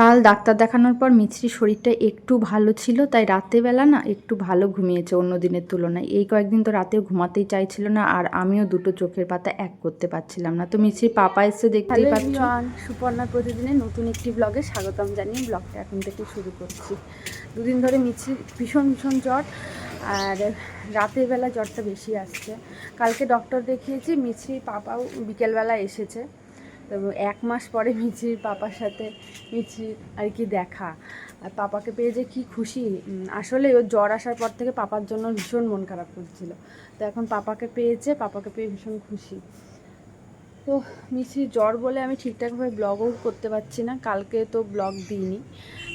কাল ডাক্তার দেখানোর পর মিছরির শরীরটা একটু ভালো ছিল তাই রাতেবেলা না একটু ভালো ঘুমিয়েছে অন্য দিনের তুলনায়। এই কয়েকদিন তো রাতেও ঘুমাতেই চাইছিল না আর আমিও দুটো চোখের পাতা এক করতে পারছিলাম না। তো মিছরির পাপা এসে দেখতেই পাচ্ছ। এভরিওয়ান সুপর্ণার প্রতিদিনের নতুন একটি ব্লগে স্বাগতম জানিয়ে ব্লগটা এখন থেকে শুরু করছি। দুদিন ধরে মিছিল ভীষণ ভীষণ জ্বর আর রাতের বেলা জ্বরটা বেশি আসছে। কালকে ডক্টর দেখিয়েছি মিছরির পাপাও বিকেলবেলা এসেছে। তো এক মাস পরে মিছরির পাপার সাথে মিছরির আর কি দেখা। আর পাপাকে পেয়ে যে কী খুশি। আসলে ওর জ্বর আসার পর থেকে পাপার জন্য ভীষণ মন খারাপ করছিল। তো এখন পাপাকে পেয়েছে, পাপাকে পেয়ে ভীষণ খুশি। তো মিছি জ্বর বলে আমি ঠিকঠাকভাবে ব্লগও করতে পারছি না। কালকে তো ব্লগ দিইনি।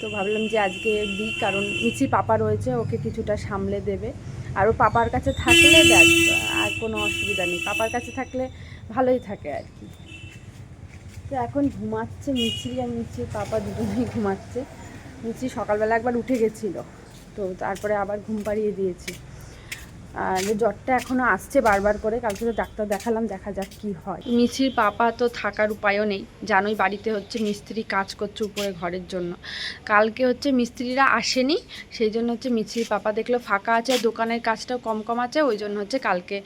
তো ভাবলাম যে আজকে দিই, কারণ মিছি পাপা রয়েছে, ওকে কিছুটা সামলে দেবে। আর ও পাপার কাছে থাকলে আর কোনো অসুবিধা নেই। পাপার কাছে থাকলে ভালোই থাকে আর কি। তো এখন ঘুমাচ্ছে মিছরি আর মিছির পাপা দুজনেই ঘুমাচ্ছে। মিছি সকালবেলা একবার উঠে গেছিল, তো তারপরে আবার ঘুম পাড়িয়ে দিয়েছি। আর জ্বরটা এখনও আসছে বারবার করে, কালকে তো ডাক্তার দেখালাম, দেখা যাক কি হয়। মিছির পাপা তো থাকার উপায়ও নেই, জানোই বাড়িতে হচ্ছে মিস্ত্রি কাজ করছে উপরে ঘরের জন্য। কালকে হচ্ছে মিস্ত্রিরা আসেনি, সেই জন্য হচ্ছে মিছির পাপা দেখল ফাঁকা আছে, দোকানের কাজটাও কম কম আছে, ওই জন্য হচ্ছে কালকে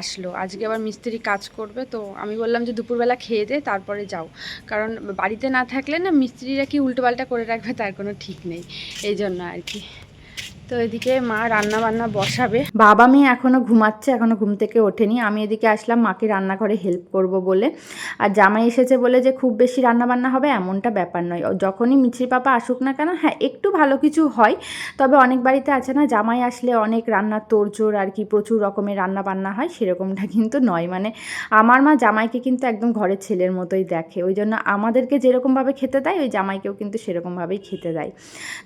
আসলো। আজকে আবার মিস্ত্রি কাজ করবে, তো আমি বললাম যে দুপুরবেলা খেয়ে দে, তারপরে যাও। কারণ বাড়িতে না থাকলে না মিস্ত্রিরা কি উল্টোপাল্টা করে রাখবে, তার কোনো ঠিক নেই। এই জন্য আর কি। তো এদিকে মা রান্না বান্না বসাবে। বাবা মেয়ে এখনও ঘুমাচ্ছে এখনও ঘুম থেকে ওঠেনি। আমি এদিকে আসলাম, মাকে রান্নাঘরে হেল্প করব বলে। আর জামাই এসেছে বলে যে খুব বেশি রান্না বান্না হবে এমনটা ব্যাপার নয়। যখনই মিছির পাপা আসুক না কেন হ্যাঁ একটু ভালো কিছু হয়। তবে অনেক বাড়িতে আছে না, জামাই আসলে অনেক রান্নার তোড়জোড় আর কি প্রচুর রকমের রান্না বান্না হয়, সেরকমটা কিন্তু নয়। মানে আমার মা জামাইকে কিন্তু একদম ঘরের ছেলের মতোই দেখে। ওই জন্য আমাদেরকে যেরকমভাবে খেতে দেয়, ওই জামাইকেও কিন্তু সেরকমভাবেই খেতে দেয়।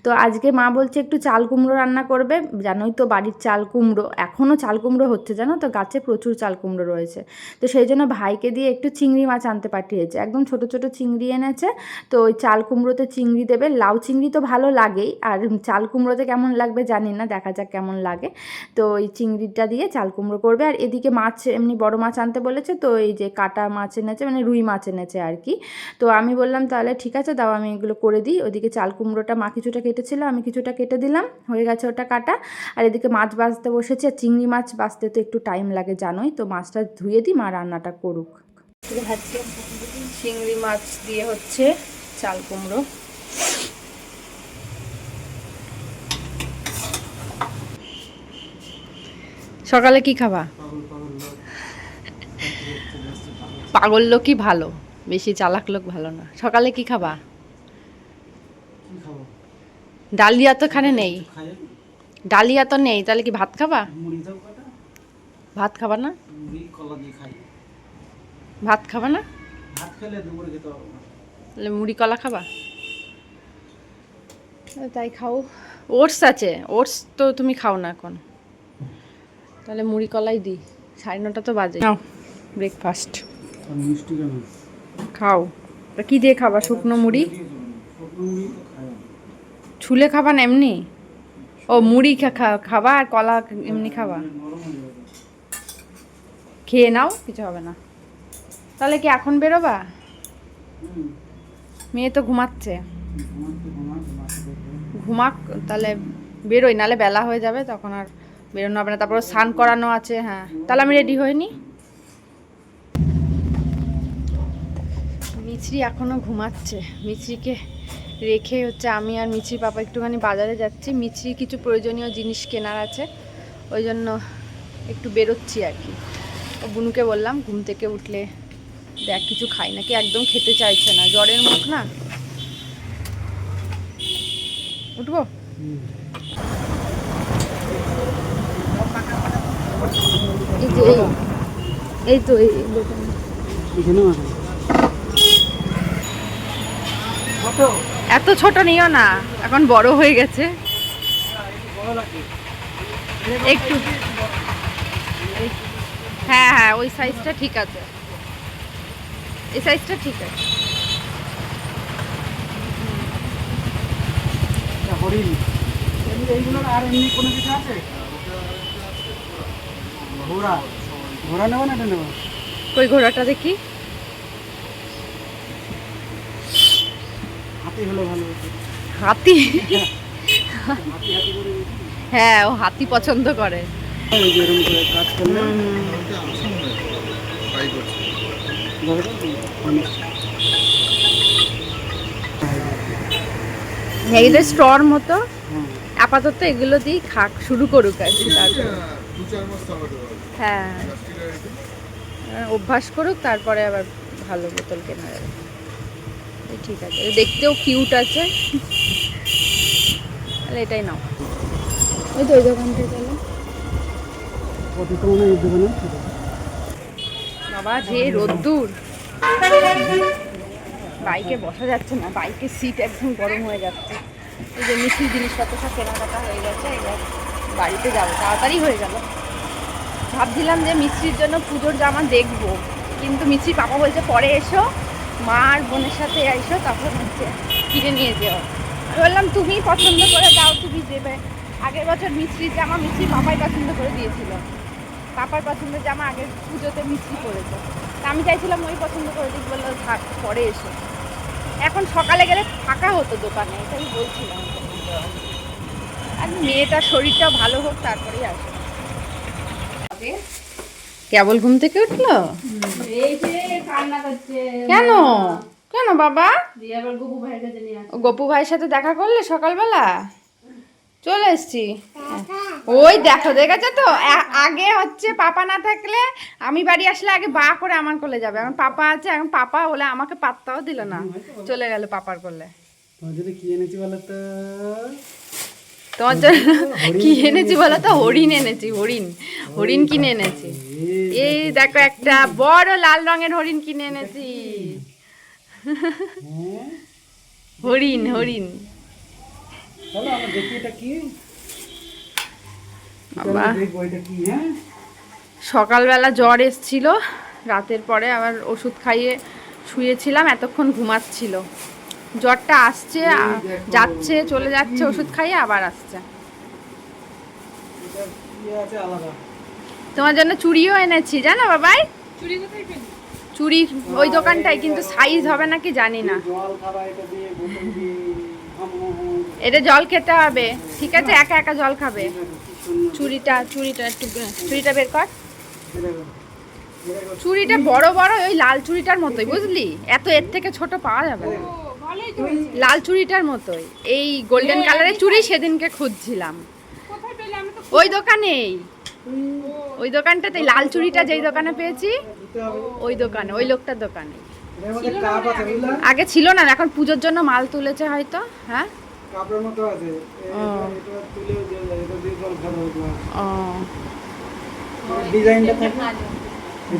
তো আজকে মা বলছে একটু চাল কুমড়ো রান্না করবে, জানোই তো বাড়ির চাল কুমড়ো এখনও চাল কুমড়ো হচ্ছে জানো তো, গাছে প্রচুর চাল কুমড়ো রয়েছে। তো সেই জন্য ভাইকে দিয়ে একটু চিংড়ি মাছ আনতে পাঠিয়েছে, একদম ছোট ছোট চিংড়ি এনেছে, তো ওই চাল কুমড়োতে চিংড়ি দেবে, লাউ চিংড়ি তো ভালো লাগেই, আর চাল কুমড়োতে কেমন লাগবে জানি না, দেখা যাক কেমন লাগে। তো ওই চিংড়িটা দিয়ে চাল কুমড়ো করবে, আর এদিকে মাছ, এমনি বড় মাছ আনতে বলেছে, তো এই যে কাটা মাছ এনেছে মানে রুই মাছ এনেছে আর কি। তো আমি বললাম, তাহলে ঠিক আছে, দাও, আমি এগুলো করে দিই। ওদিকে চাল কুমড়োটা মা কিছুটা কেটেছিল, আমি কিছুটা কেটে দিলাম, হয়ে গেছে ওটা কাটা। আর এদিকে মাছ বাছতে বসেছে আর চিংড়ি মাছ বাছতে তো একটু টাইম লাগে জানোই তো। মাছটা ধুয়ে দিই মা রান্নাটা করুক। চিংড়ি মাছ দিয়ে হচ্ছে চাল কুমড়ো। সকালে কি খাবা? পাগল লোকই ভালো? বেশি চালাক লোক ভালো না। সকালে কি খাবা? ডালিয়া তো এখানে নেই। ডালিয়া তো নেই তাহলে কি ভাত খাবা? ভাত খাবা না? ভাত খাবা না? তাহলে মুড়ি কলা খাবা? তাই খাও। ওটস আছে ওটস তো তুমি খাও না এখন। তাহলে মুড়ি কলাই দিই। সাড়ে নটা তো বাজে। নাও। ব্রেকফাস্ট খাও। তা কী দিয়ে খাবা শুকনো মুড়ি? ছুলে খাবা না এমনি? ও, মুড়ি খাবা আর কলা এমনি খাবা খেয়ে নাও, কিছু হবে না। তাহলে কি এখন বেরোবা? মেয়ে তো ঘুমাচ্ছে। ঘুমাক, তাহলে বেরোই নালে বেলা হয়ে যাবে, তখন আর বেরোনো হবে না। তারপর স্নান করানো আছে হ্যাঁ। তাহলে আমি রেডি হইনি। মিছরি এখনও ঘুমাচ্ছে। মিছরিকে রেখে হচ্ছে আমি আর মিছরি পাপা একটুখানি বাজারে যাচ্ছি। মিছরি কিছু প্রয়োজনীয় জিনিস কেনার আছে ওই জন্য একটু বেরোচ্ছি আর কি। ও বুনুকে বললাম ঘুম থেকে উঠলে দেখ কিছু খাই নাকি? একদম খেতে চাইছে না। জ্বরের মুখ না? উঠবো? এই যে এই এই তো এই দোকানে। আছে। এত ছোট নিও না এখন বড় হয়ে গেছে। একটু। হ্যাঁ হ্যাঁ ওই সাইজটা ঠিক আছে। এই সাইজটা ঠিক আছে। ঘোড়া। ঘোড়া নেব না এটা নেব? ওই ঘোড়াটা দেখি। হাতি হলে ভালো হাতি। হ্যাঁ ও হাতি পছন্দ করে। এইদের স্টর মতো। হ্যাঁ। আপাতত এগুলো দিয়ে খাক শুরু করুক আর কি তারপরে। হ্যাঁ অভ্যাস করুক তারপরে আবার ভালো বোতল কেনা যাবে। ঠিক আছে। দেখতেও কিউট আছে। তাহলে এটাই নাও। ওই তো ওই দোকানটা হয় বাবা যে রোদ্দুর। বাইকে বসা যাচ্ছে না বাইকের সিট একদম গরম হয়ে যাচ্ছে। এই যে মিষ্টির জিনিসপত্র সব কেনাকাটা হয়ে গেছে এবার বাড়িতে যাব। তাড়াতাড়ি হয়ে গেল। ভাবছিলাম যে মিষ্টির জন্য পুজোর জামা দেখব কিন্তু মিষ্টির পাপা বলছে পরে এসো। মা আর বোনের সাথে এসো তখন হচ্ছে কিনে নিয়ে যেও। বললাম, তুমি পছন্দ করে দাও, তুমি দেবে। আগের বছর মিষ্টির জামা মিষ্টির পাপাই পছন্দ করে দিয়েছিল। পাপার পছন্দের জামা আগের পুজোতে মিষ্টি পরেছে। তা আমি চাইছিলাম ওই পছন্দ করে দিক বলল থাক, পরে এসো। এখন সকালে গেলে ফাঁকা হতো দোকানে এটা আমি বলছিলাম। আর মেয়েটার শরীরটা ভালো হোক, তারপরেই আসে কেবল ঘুম থেকে উঠল? এই যে কান্না করছে। কেন? কেন বাবা? ভাইয়ের গপু ভাইয়ের সাথে দেখা করলে সকালবেলা? চলে এসছি। ওই দেখো দেখেছ তো? আগে হচ্ছে পাপা না থাকলে আমি বাড়ি আসলে আগে বা করে আমার কোলে যাবে। এখন পাপা আছে এখন পাপা বলে আমাকে পাত্তাও দিল না। চলে গেল পাপার কোলে। কি এনেছি বলো তো? তোমার জন্য কি এনেছি বলো তো? হরিণ এনেছি হরিণ। হরিণ কিনে এনেছি। এই দেখো একটা বড় লাল রঙের হরিণ কিনে এনেছি। হ্যাঁ? হরিণ হরিণ। বাবা। হ্যাঁ? সকালবেলা জ্বর এসছিল রাতের পরে আবার ওষুধ খাইয়ে শুয়েছিলাম এতক্ষণ ঘুমাচ্ছিল। জ্বরটা আসছে যাচ্ছে চলে যাচ্ছে ওষুধ খাইয়ে আবার আসছে। তোমার জন্য চুড়িও এনেছি জানো বাবাই? চুড়ি ওই দোকানটাই কিন্তু সাইজ হবে নাকি জানি না। জল এটা জল খেতে হবে ঠিক আছে? একা একা জল খাবে। চুড়িটা চুড়িটা একটু চুড়িটা বের কর। চুড়িটা বড় বড় ওই লাল চুড়িটার মতোই বুঝলি? এত এর থেকে ছোট পাওয়া যাবে না। লাল চুড়িটার মতোই। এই গোল্ডেন কালারের চুড়ি সেদিনকে খুঁজছিলাম। ওই দোকানেই। ওই দোকানটাতে লাল চুড়িটা যেই দোকানে পেয়েছি ওই দোকানে ওই লোকটার দোকানে। আগে ছিল না এখন পুজোর জন্য মাল তুলেছে হয়তো হ্যাঁ? ডিজাইনটা থাকবে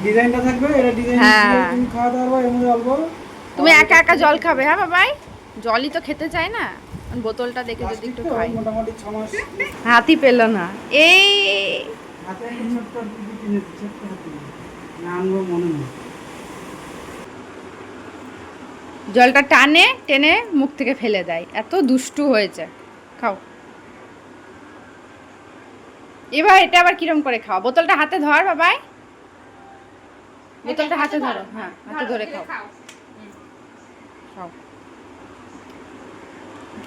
ডিজাইনটা থাকবে এটা ডিজাইন হ্যাঁ। খাওয়া দাওয়া অল্প। তুমি একা একা জল খাবে হ্যাঁ বাবাই? জলই তো খেতে চায় না। বোতলটা দেখে যদি একটু খাই। হাতি পেল না। এই হাতে একটা ছোট্ট দিদি কিনেছি ছোট্ট হাতি না আনব মনে নেই। জলটা টানে টেনে মুখ থেকে ফেলে দেয়। এত দুষ্টু হয়েছে। খাও। এবার এটা আবার কিরম করে খাও? বোতলটা হাতে ধর বাবাই। বোতলটা হাতে ধরো। হ্যাঁ হাতে ধরে খাও। খাও।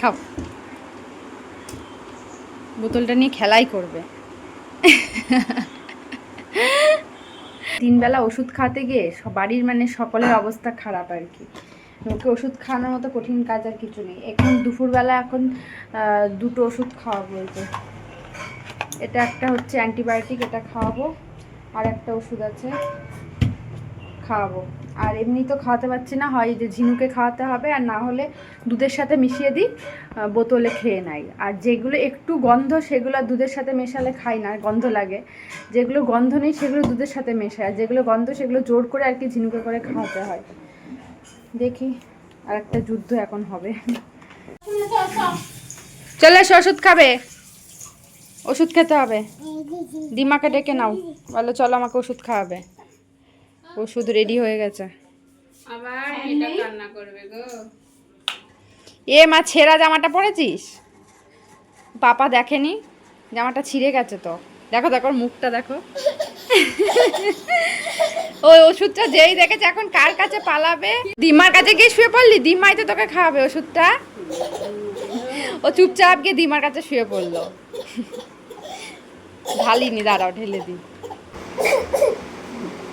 খাও। বোতলটা নিয়ে খেলাই করবে। তিনবেলা ওষুধ খাওয়াতে গিয়ে বাড়ির মানে সকলের অবস্থা খারাপ আর কি। ওকে ওষুধ খাওয়ানোর মতো কঠিন কাজ আর কিছু নেই। এখন দুপুরবেলা এখন দুটো ওষুধ খাওয়াবো এই যে। এটা একটা হচ্ছে অ্যান্টিবায়োটিক, এটা খাওয়াবো। আর একটা ওষুধ আছে। খাওয়াবো। আর এমনি তো খাওয়াতে পারছি না, হয় যে ঝিনুকে খাওয়াতে হবে আর না হলে দুধের সাথে মিশিয়ে দিই বোতলে খেয়ে নাই। আর যেগুলো একটু গন্ধ, সেগুলো দুধের সাথে মেশালে খাই না, গন্ধ লাগে। যেগুলো গন্ধ নেই, সেগুলো দুধের সাথে মেশায়। আর যেগুলো গন্ধ, সেগুলো জোর করে আর কি ঝিনুকে করে খাওয়াতে হয়। দেখি আর একটা যুদ্ধ এখন হবে। চলে এসো, ওষুধ খাবে। ওষুধ খেতে হবে। ডিমাকে ডেকে নাও। বলো, চলো আমাকে ওষুধ খাওয়াবে। ওষুধ রেডি হয়ে গেছে। এ মা ছেঁড়া জামাটা পরেছিস? পাপা দেখেনি জামাটা ছিঁড়ে গেছে তো। দেখো দেখো মুখটা দেখো। ওই ওষুধটা যেই দেখেছে এখন কার কাছে পালাবে? দিমার কাছে গিয়ে শুয়ে পড়লি? দিমাই তো তোকে খাওয়াবে ওষুধটা। ও চুপচাপ গিয়ে দিমার কাছে শুয়ে পড়ল। ঢালিনি দাঁড়াও ঢেলে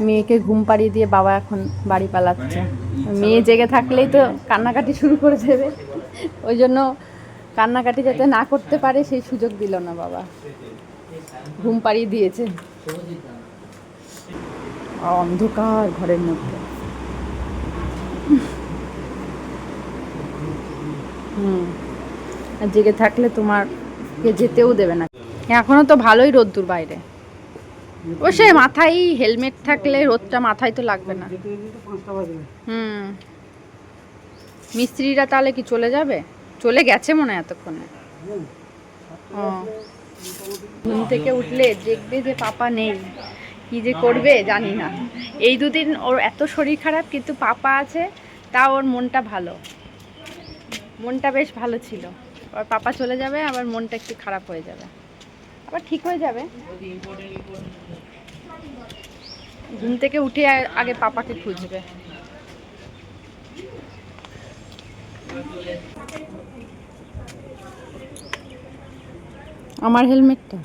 মেয়েকে ঘুম পাড়িয়ে দিয়ে বাবা এখন বাড়ি পালাচ্ছে। মেয়ে জেগে থাকলেই তো কান্নাকাটি শুরু করে দেবে। ওই জন্য কান্নাকাটি যাতে না করতে পারে, সেই সুযোগ দিল না বাবা। ঘুম পাড়িয়ে দিয়েছে। অন্ধকার ঘরের মধ্যে। হুম। আর জেগে থাকলে তোমারকে যেতেও দেবে না। এখনও তো ভালোই রোদ্দুর বাইরে। ও সে মাথায় হেলমেট থাকলে রোদটা মাথায় তো লাগবে না। হুম। মিস্ত্রিরা তাহলে কি চলে যাবে? চলে গেছে মনে হয় এতক্ষণে। ও। ঘুম থেকে উঠলে দেখবে যে পাপা নেই। কি যে করবে জানি না। এই দুদিন ওর এত শরীর খারাপ, কিন্তু পাপা আছে তা ওর মনটা ভালো। মনটা বেশ ভালো ছিল। ওর পাপা চলে যাবে, আবার মনটা একটু খারাপ হয়ে যাবে। আবার ঠিক হয়ে যাবে। ঘুম থেকে উঠে আগে পাপাকে খুঁজবে। আমার হেলমেটটা?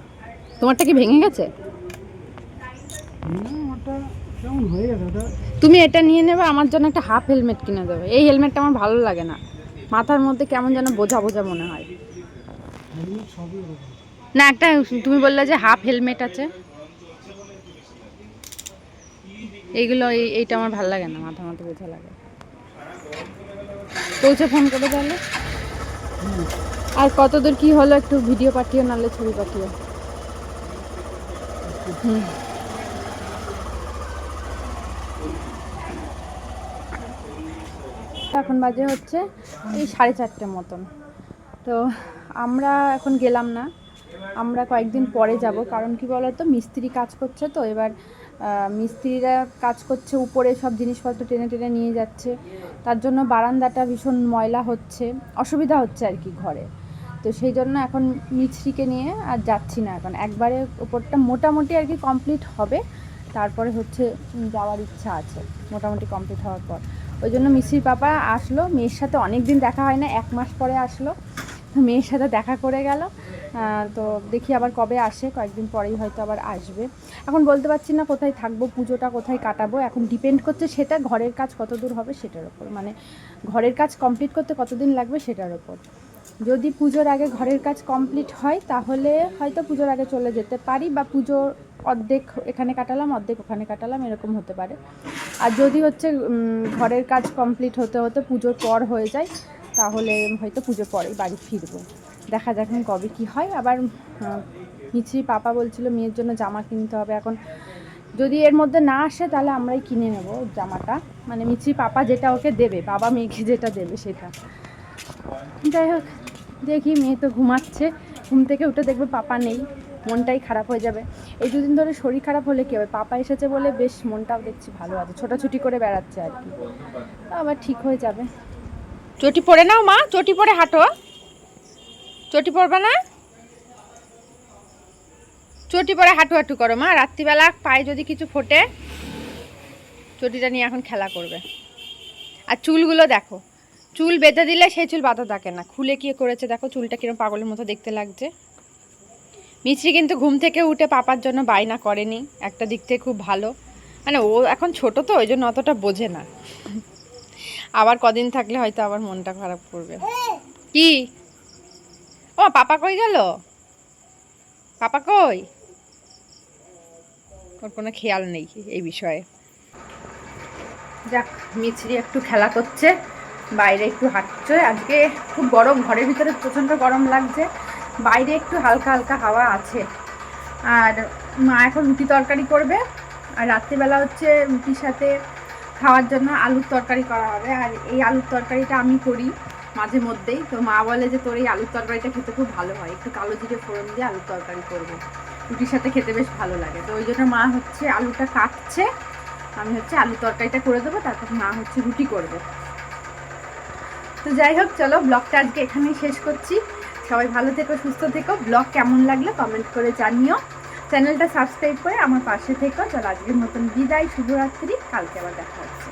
তোমারটা কি ভেঙে গেছে? তুমি এটা নিয়ে নেবে আমার জন্য একটা হাফ হেলমেট কিনে দেবে। এই হেলমেটটা আমার ভালো লাগে না। মাথার মধ্যে কেমন যেন বোঝা বোঝা মনে হয়। হেলমেট সবই ওরকম না, একটা তুমি বললে যে হাফ হেলমেট আছে। এইগুলো এই- এইটা আমার ভালো লাগে না মাথার মধ্যে বোঝা লাগে। পৌঁছে ফোন করে তাহলে। আর কতদূর কি হলো একটু ভিডিও পাঠিও, নাহলে ছবি পাঠিও। এখন বাজে হচ্ছে এই সাড়ে চারটে মতন। তো আমরা এখন গেলাম না। আমরা কয়েকদিন পরে যাব, কারণ কি বলতো, মিস্ত্রি কাজ করছে তো, এবার মিস্ত্রিরা কাজ করছে উপরে, সব জিনিসপত্র টেনে টেনে নিয়ে যাচ্ছে। তার জন্য বারান্দাটা ভীষণ ময়লা হচ্ছে, অসুবিধা হচ্ছে আর কি ঘরে। তো সেই জন্য এখন মিস্ত্রিকে নিয়ে আর যাচ্ছি না এখন। একবারে ওপরটা মোটামুটি আর কি কমপ্লিট হবে, তারপরে হচ্ছে যাওয়ার ইচ্ছা আছে, মোটামুটি কমপ্লিট হওয়ার পর। ওই জন্য মিস্ত্রির পাপা আসলো, মেয়ের সাথে অনেক দিন দেখা হয় না, এক মাস পরে আসলো। তো মেয়ের সাথে দেখা করে গেল। তো দেখি আবার কবে আসে, কয়েকদিন পরেই হয়তো আবার আসবে। এখন বলতে পারছি না কোথায় থাকব, পুজোটা কোথায় কাটাবো, এখন ডিপেন্ড করছে সেটা ঘরের কাজ কত দূর হবে সেটার ওপর। মানে ঘরের কাজ কমপ্লিট করতে কতদিন লাগবে সেটার ওপর। যদি পুজোর আগে ঘরের কাজ কমপ্লিট হয়, তাহলে হয়তো পুজোর আগে চলে যেতে পারি বা পুজোর অর্ধেক এখানে কাটালাম, অর্ধেক ওখানে কাটালাম, এরকম হতে পারে। আর যদি হচ্ছে ঘরের কাজ কমপ্লিট হতে হতে পুজোর পর হয়ে যায়, তাহলে হয়তো পুজোর পরেই বাড়ি ফিরবো। দেখা যাক এখন কবে কি হয়। আবার মিছি পাপা বলছিল মেয়ের জন্য জামা কিনতে হবে। এখন যদি এর মধ্যে না আসে তাহলে আমরাই কিনে নেব জামাটা। মানে মিছি পাপা যেটা ওকে দেবে, বাবা মেয়েকে যেটা দেবে সেটা। যাই হোক, দেখি মেয়ে তো ঘুমাচ্ছে। ঘুম থেকে উঠে দেখবে পাপা নেই, মনটাই খারাপ হয়ে যাবে। এই দুদিন ধরে শরীর খারাপ হলে কী হবে? পাপা এসেছে বলে বেশ মনটাও দেখছি ভালো আছে, ছোটাছুটি করে বেড়াচ্ছে আর কি। আবার ঠিক হয়ে যাবে। চটি পরে নাও মা, চটি পরে হাঁটো। চটি পরবে না? চটি পরে হাঁটু হাঁটু করো, মা। রাত্রিবেলা পায়ে যদি কিছু ফোটে, চটিটা নিয়ে এখন খেলা করবে। আর চুলগুলো দেখো, চুল বেঁধে দিলে সেই চুল বাঁধা থাকে না। খুলে কি করেছে দেখো, চুলটা কিরম পাগলের মতো দেখতে লাগছে। মিছরি কিন্তু ঘুম থেকে উঠে পাপার জন্য বায়না করেনি, একটা দিক থেকে খুব ভালো। মানে ও এখন ছোট তো, ওই জন্য অতটা বোঝে না। আবার কদিন থাকলে হয়তো আবার মনটা খারাপ করবে। কি? ও পাপা কই গেল? পাপা কই? ওর কোনো খেয়াল নেই এই বিষয়ে। যাক, মিছরি একটু খেলা করছে, বাইরে একটু হাঁটছে। আজকে খুব গরম, ঘরের ভিতরে প্রচণ্ড গরম লাগছে। বাইরে একটু হালকা হালকা হাওয়া আছে। আর মা এখন রুটি তরকারি করবে। আর রাত্রিবেলা হচ্ছে রুটির সাথে খাওয়ার জন্য আলুর তরকারি করা হবে। আর এই আলুর তরকারিটা আমি করি। মাঝে মধ্যেই। তো মা বলে যে, তোর এই আলুর তরকারিটা খেতে খুব ভালো হয়। একটু কালো জিরে ফোড়ন দিয়ে আলুর তরকারি করব। রুটির সাথে খেতে বেশ ভালো লাগে। তো ওই জন্য মা হচ্ছে আলুটা কাটছে। আমি হচ্ছে আলু তরকারিটা করে দেবো, তারপর মা হচ্ছে রুটি করবে। তো যাই হোক, চলো ব্লগটা আজকে এখানেই শেষ করছি। সবাই ভালো থেকো, সুস্থ থেকো। ব্লগ কেমন লাগল কমেন্ট করে জানিও। চ্যানেলটা সাবস্ক্রাইব করে আমার পাশে থেকো। চলো আজকের মতন বিদায়, শুভরাত্রি। কালকে আবার দেখা হচ্ছে।